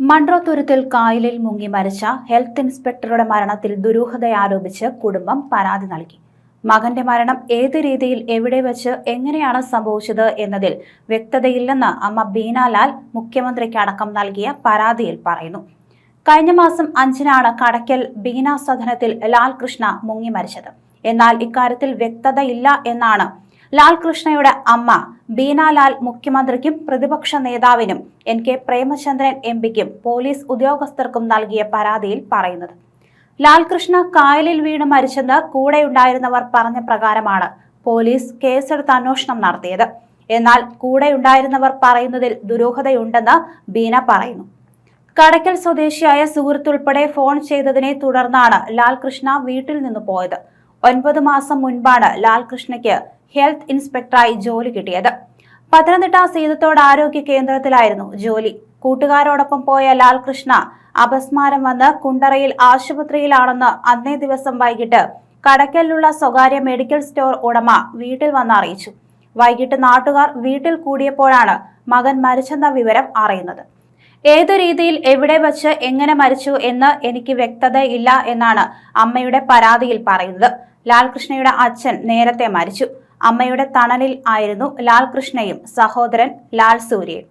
മൺട്രോത്തുരുത്തിൽ കായലിൽ മുങ്ങി മരിച്ച ഹെൽത്ത് ഇൻസ്പെക്ടറുടെ മരണത്തിൽ ദുരൂഹതയാരോപിച്ച് കുടുംബം പരാതി നൽകി. മകന്റെ മരണം ഏത് രീതിയിൽ എവിടെ വെച്ച് എങ്ങനെയാണ് സംഭവിച്ചത് എന്നതിൽ വ്യക്തതയില്ലെന്ന് അമ്മ ബീനാലാൽ മുഖ്യമന്ത്രിക്ക് അടക്കം നൽകിയ പരാതിയിൽ പറയുന്നു. കഴിഞ്ഞ മാസം അഞ്ചിനാണ് കടയ്ക്കൽ ബീനാ സദനത്തിൽ ലാൽകൃഷ്ണ മുങ്ങി മരിച്ചത്. എന്നാൽ ഇക്കാര്യത്തിൽ വ്യക്തതയില്ല എന്നാണ് ലാൽകൃഷ്ണയുടെ അമ്മ ബീനാലാൽ മുഖ്യമന്ത്രിക്കും പ്രതിപക്ഷ നേതാവിനും എൻ കെ പ്രേമചന്ദ്രൻ എം പിക്കും പോലീസ് ഉദ്യോഗസ്ഥർക്കും നൽകിയ പരാതിയിൽ പറയുന്നത്. ലാൽകൃഷ്ണ കായലിൽ വീണ് മരിച്ചെന്ന് കൂടെയുണ്ടായിരുന്നവർ പറഞ്ഞ പ്രകാരമാണ് പോലീസ് കേസെടുത്ത് അന്വേഷണം നടത്തിയത്. എന്നാൽ കൂടെയുണ്ടായിരുന്നവർ പറയുന്നതിൽ ദുരൂഹതയുണ്ടെന്ന് ബീന പറയുന്നു. കടയ്ക്കൽ സ്വദേശിയായ സുഹൃത്തുൾപ്പെടെ ഫോൺ ചെയ്തതിനെ തുടർന്നാണ് ലാൽകൃഷ്ണ വീട്ടിൽ നിന്ന് പോയത്. ഒൻപത് മാസം മുൻപാണ് ലാൽകൃഷ്ണയ്ക്ക് ഹെൽത്ത് ഇൻസ്പെക്ടറായി ജോലി കിട്ടിയത്. പത്തനംതിട്ട സീതത്തോട് ആരോഗ്യ കേന്ദ്രത്തിലായിരുന്നു ജോലി. കൂട്ടുകാരോടൊപ്പം പോയ ലാൽകൃഷ്ണ അപസ്മാരം വന്ന് കുണ്ടറയിൽ ആശുപത്രിയിലാണെന്ന് അന്നേ ദിവസം വൈകിട്ട് കടക്കലിലുള്ള സ്വകാര്യ മെഡിക്കൽ സ്റ്റോർ ഉടമ വീട്ടിൽ വന്ന് അറിയിച്ചു. വൈകിട്ട് നാട്ടുകാർ വീട്ടിൽ കൂടിയപ്പോഴാണ് മകൻ മരിച്ചെന്ന വിവരം അറിയുന്നത്. ഏതു രീതിയിൽ എവിടെ വച്ച് എങ്ങനെ മരിച്ചു എന്ന് എനിക്ക് വ്യക്തതയില്ല എന്നാണ് അമ്മയുടെ പരാതിയിൽ പറയുന്നത്. ലാൽകൃഷ്ണയുടെ അച്ഛൻ നേരത്തെ മരിച്ചു. അമ്മയുടെ തണലിൽ ആയിരുന്നു ലാൽകൃഷ്ണയും സഹോദരൻ ലാൽ സൂര്യയും